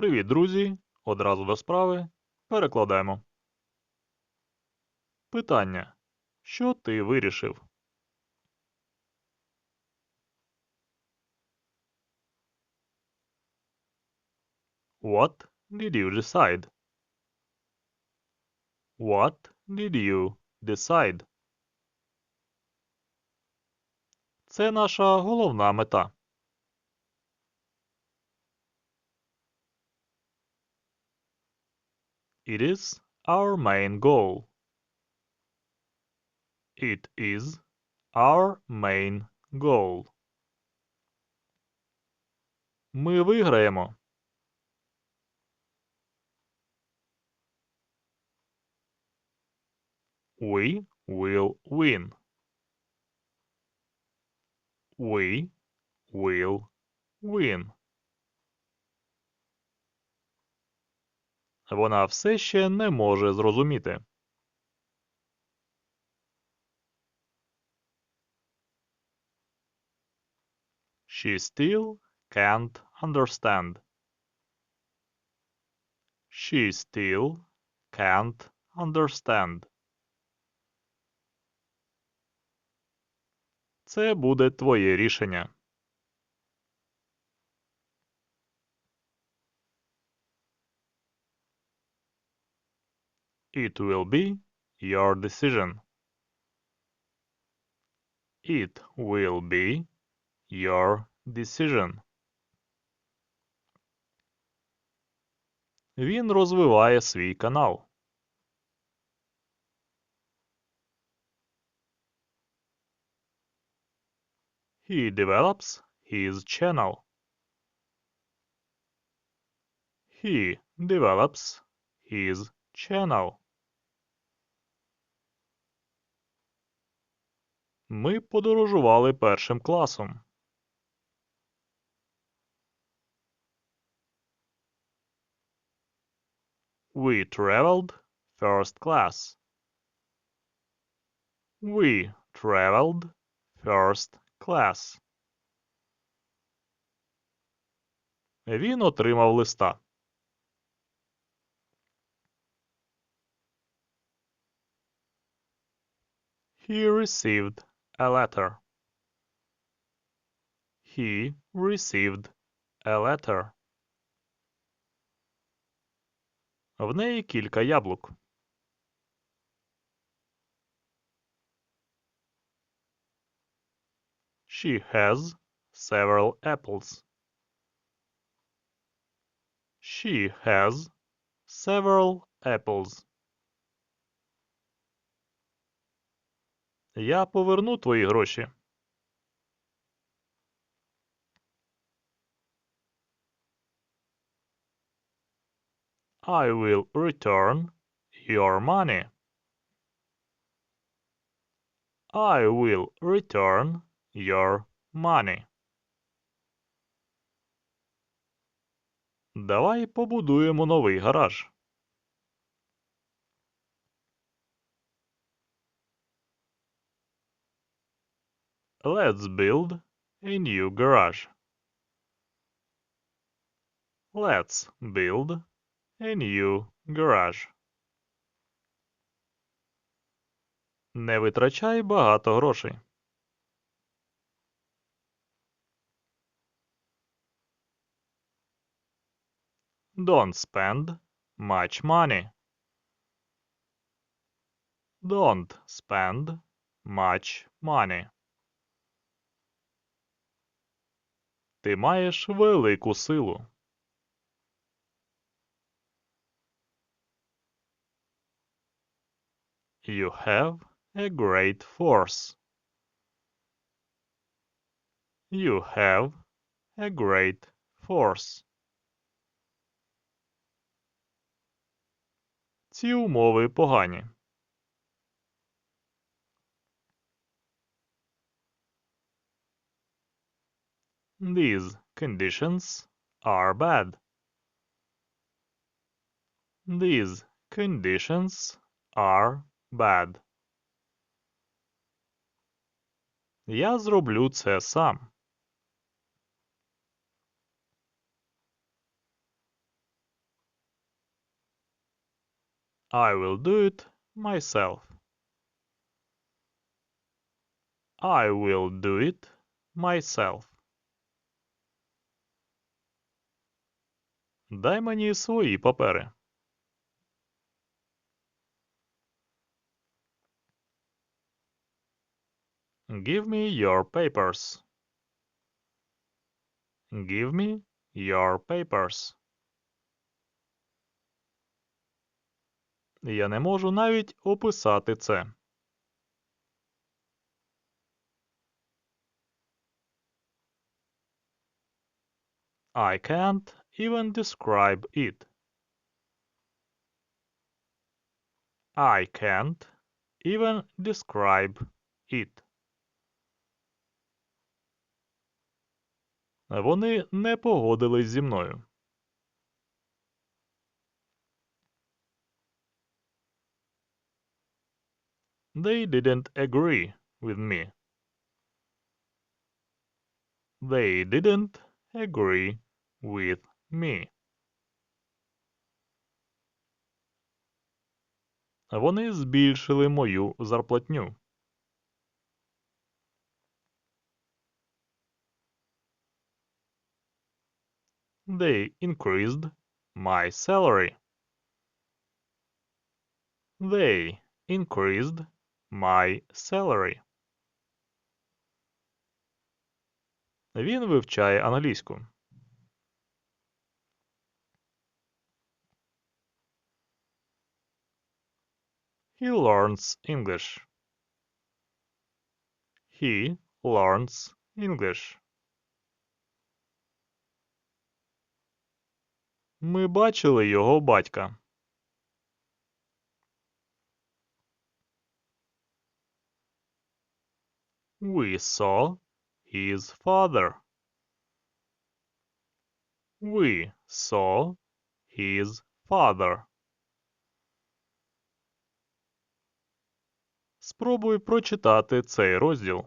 Привіт, друзі! Одразу до справи. Перекладаємо. Питання. Що ти вирішив? What did you decide? What did you decide? Це наша головна мета. It is our main goal. It is our main goal. Ми виграємо. We will win. We will win. Вона все ще не може зрозуміти. She still can't understand. She still can't understand. Це буде твоє рішення. It will be your decision. It will be your decision. Він розвиває свій канал. He develops his channel. He develops his channel. Ми подорожували першим класом. We traveled first class. We traveled first class. Він отримав листа. He received a letter. He received a letter. В неї кілька яблук. She has several apples. She has several apples. Я поверну твої гроші. I will return your money. I will return your money. Давай побудуємо новий гараж. Let's build a new garage. Let's build a new garage. Не витрачай багато грошей. Don't spend much money. Don't spend much money. Ти маєш велику силу. You have a great force. You have a great force. Ці умови погані. These conditions are bad. These conditions are bad. Я зроблю це сам. I will do it myself. I will do it myself. Дай мені свої папери. Give me your papers. Give me your papers. Я не можу навіть описати це. I can't even describe it. I can't even describe it. Вони не погодились зі мною. They didn't agree with me. They didn't agree with me. Вони збільшили мою зарплатню. They increased my salary. They increased my salary. Він вивчає англійську. He learns English. He learns English. Ми бачили його батька. We saw his father. We saw his father. Спробуй прочитати цей розділ.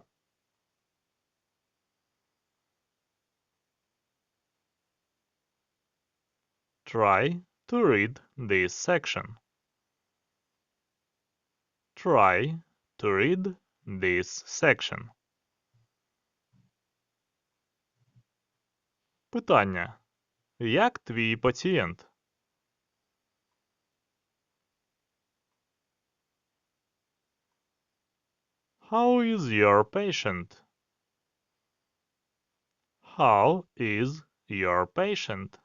Try to read this section. Try to read this section. Питання. Як твій пацієнт? How is your patient? How is your patient?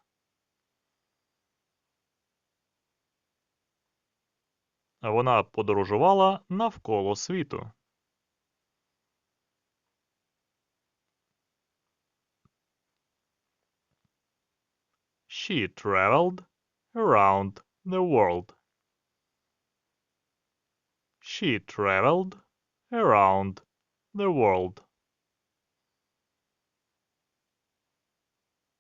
Вона подорожувала навколо світу. She traveled around the world. She traveled around the world.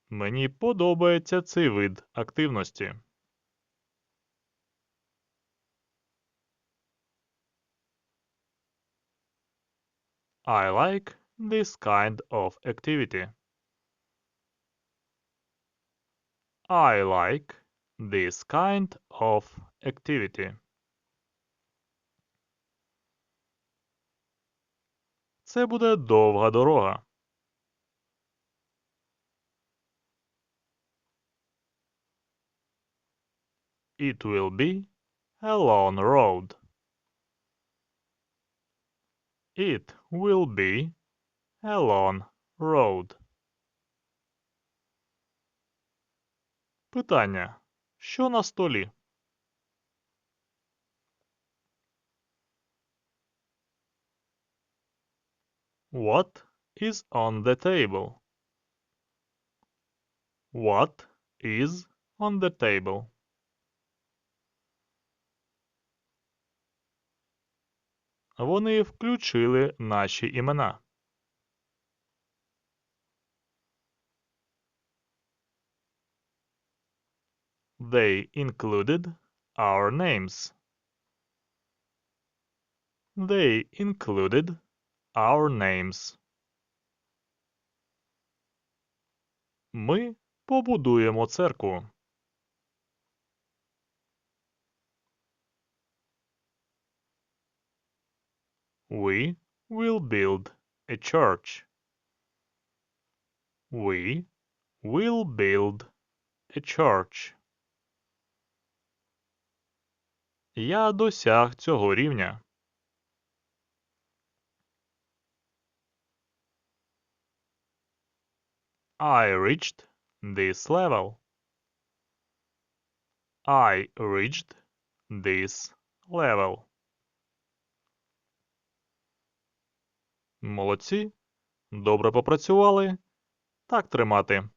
Мені подобається цей вид активності. I like this kind of activity. I like this kind of activity. Це буде довга дорога. It will be a long road. It will be a long road. Питання. Що на столі? What is on the table? What is on the table? Вони включили наші імена. They included our names. They included our names. Ми побудуємо церкву. We will build a church. We will build a church. Я досяг цього рівня. I reached this level. I reached this level. Молодці. Добре попрацювали. Так тримати.